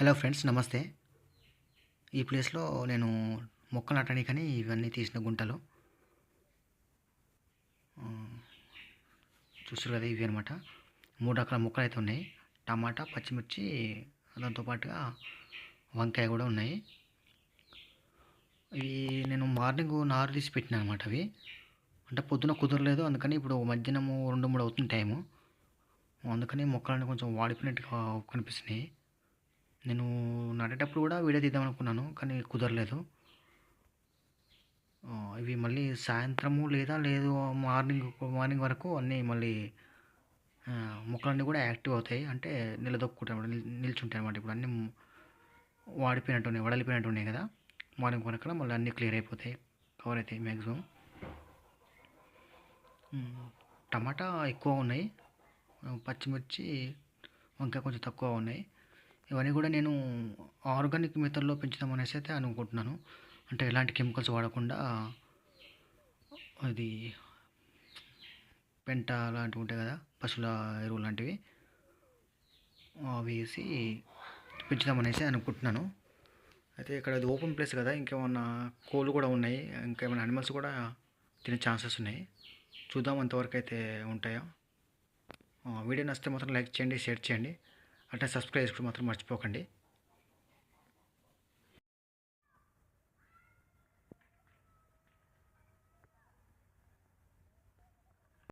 Hello friends నమస్తే. ఈ ప్లేస్లో నేను మొక్కలు నాటడానికని ఇవన్నీ తీసిన గుంటలు. చూసారు కదా ఇవి అనమాట మూడు రకాల మొక్కలు అయితే ఉన్నాయి. టమాటా పచ్చిమిర్చి దాంతోపాటుగా వంకాయ కూడా ఉన్నాయి. ఇవి నేను మార్నింగ్ నారు తీసి పెట్టినా అనమాట అవి. అంటే పొద్దున కుదరలేదు అందుకని ఇప్పుడు మధ్యాహ్నము రెండు మూడు అవుతుంది టైము. అందుకని మొక్కలన్నీ కొంచెం వాడిపోయినట్టుగా కనిపిస్తున్నాయి. నేను నాటేటప్పుడు కూడా వీడియో తీద్దాం అనుకున్నాను కానీ కుదరలేదు. ఇవి మళ్ళీ సాయంత్రము లేదా లేదు మార్నింగ్ మార్నింగ్ వరకు అన్నీ మళ్ళీ మొక్కలన్నీ కూడా యాక్టివ్ అవుతాయి. అంటే నిలదొక్కుంటాయి నిల్చుంటాయి అనమాట ఇప్పుడు అన్నీ వాడిపోయినట్టు ఉన్నాయి వడలిపోయినట్టు ఉన్నాయి కదా. మార్నింగ్ వరకు మళ్ళీ అన్నీ క్లియర్ అయిపోతాయి కవర్ అవుతాయి మ్యాక్సిమం. టమాటా ఎక్కువ ఉన్నాయి. పచ్చిమిర్చి వంకాయ కొంచెం తక్కువ ఉన్నాయి. ఇవన్నీ కూడా నేను ఆర్గానిక్ మెథడ్లో పెంచుదాం అనేసి అయితే అనుకుంటున్నాను. అంటే ఎలాంటి కెమికల్స్ వాడకుండా అది పెంట లాంటివి ఉంటాయి కదా పశువుల ఎరువు లాంటివి అవి వేసి పెంచుదాం అనేసి అనుకుంటున్నాను. అయితే ఇక్కడ అది ఓపెన్ ప్లేస్ కదా ఇంకేమన్నా కోళ్ళు కూడా ఉన్నాయి ఇంకేమైనా అనిమల్స్ కూడా తినే ఛాన్సెస్ ఉన్నాయి. చూద్దాం అంతవరకు అయితే ఉంటాయో. వీడియో నచ్చితే మాత్రం లైక్ చేయండి షేర్ చేయండి. అంటే సబ్స్క్రైబ్ చేసుకోవడం మాత్రం మర్చిపోకండి.